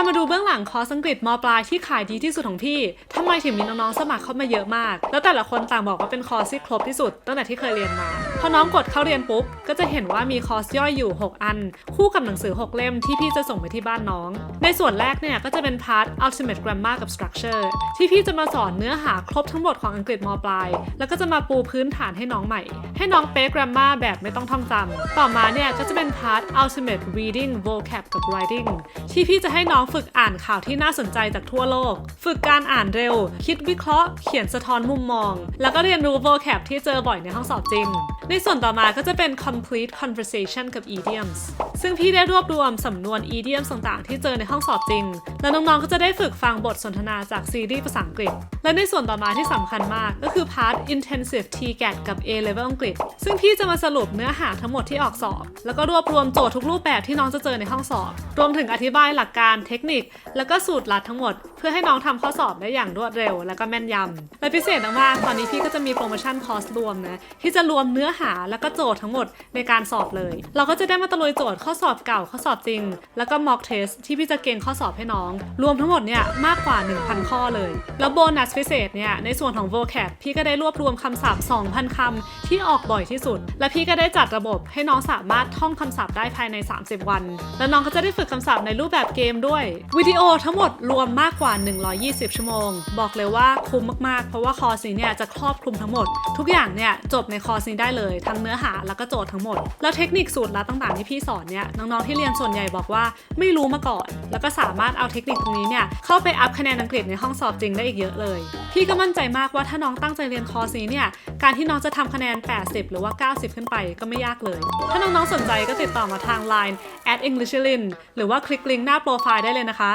ามาดูเบื้องหลังคอร์สอังกฤษมปลายที่ขายดีที่สุดของพี่ทำไมถึงมีน้องๆสมัครเข้ามาเยอะมาก แล้วแต่ละคนต่างบอกว่าเป็นคอร์สที่ครบที่สุด ตั้งแต่ที่เคยเรียนมา พอน้องกดเข้าเรียนปุ๊บ ก็จะเห็นว่ามีคอร์สย่อยอยู่ 6 อัน คู่กับหนังสือ 6 เล่มที่พี่จะส่งไปที่บ้านน้อง ในส่วนแรกเนี่ยก็จะเป็นพาร์ท ultimate grammar กับ structure ที่พี่จะมาสอนเนื้อหาครบทั้งหมดของอังกฤษมปลาย แล้วก็จะมาปูพื้นฐานให้น้องใหม่ ให้น้องเป๊ะ grammar แบบไม่ต้องท่องจำต่อมาเนี่ยก็จะเป็นพาร์ท ultimate reading vocab กับ writing ที่พี่จะให้น้องฝึกอ่านข่าวที่น่าสนใจจากทั่วโลก ฝึกการอ่านเร็ว คิดวิเคราะห์ เขียนสะท้อนมุมมอง แล้วก็เรียนรู้ vocab ที่เจอบ่อยในห้องสอบจริง ในส่วนต่อมาก็จะเป็น complete conversation กับ idioms ซึ่งพี่ได้รวบรวมสำนวน idioms ต่างๆ ที่เจอในห้องสอบจริง แล้วน้องๆ ก็จะได้ฝึกฟังบทสนทนาจากซีรีส์ภาษาอังกฤษ และในส่วนต่อมาที่สำคัญมากก็คือ part intensive TGAT กับ A level อังกฤษ ซึ่งพี่จะมาสรุปเนื้อหาทั้งหมดที่ออกสอบ แล้วก็รวบรวมโจทย์ทุกรูปแบบที่น้องจะเจอในห้องสอบ รวมถึงอธิบายหลักการเทคนิค แล้วก็สูตรลัดทั้งหมด เพื่อให้น้องทำข้อสอบได้อย่างรวดเร็ว และก็แม่นยำและพิเศษมากๆตอนนี้พี่ก็จะมีโปรโมชั่นคอร์สรวมนะที่จะรวมเนื้อหาแล้วก็โจทย์ทั้งหมดในการสอบเลย เราก็จะได้มาตะลุยโจทย์ข้อสอบเก่าข้อสอบจริง แล้วก็ mock test ที่พี่จะเกณฑ์ข้อสอบให้น้อง รวมทั้งหมดเนี่ยมากกว่า 1,000 ข้อเลย แล้วโบนัสพิเศษเนี่ยในส่วนของ vocab พี่ก็ได้รวบรวมคำศัพท์ 2,000 คำที่ออกบ่อยที่สุด และพี่ก็ได้จัดระบบให้น้องสามารถท่องคำศัพท์ได้ภายใน 30 วัน แล้วน้องก็จะได้ฝึกคำศัพท์ในรูปแบบเกมด้วยวิดีโอทั้งหมดรวมมากกว่า 120 ชั่วโมง บอกเลยว่าคุ้มมากๆ เพราะว่าคอร์สนี้เนี่ยจะครอบคลุมทั้งหมด ทุกอย่างเนี่ยจบในคอร์สนี้ได้เลย ทั้งเนื้อหาแล้วก็โจทย์ทั้งหมด แล้วเทคนิคสูตรลัดต่างๆที่พี่สอนเนี่ยน้องๆที่เรียนส่วนใหญ่บอกว่าไม่รู้มาก่อน แล้วก็สามารถเอาเทคนิคตรงนี้เนี่ยเข้าไปอัพคะแนนอังกฤษในห้องสอบจริงได้อีกเยอะเลย พี่ก็มั่นใจมากว่าถ้าน้องตั้งใจเรียนคอร์สนี้เนี่ย การที่น้องจะทำคะแนน 80 หรือว่า 90 ขึ้นไปก็ไม่ยากเลย ถ้าน้องๆสนใจก็ติดต่อมาทาง Line at Englishlin หรือว่าคลิกลิงก์หน้าโปรไฟล์ได้เลยนะคะ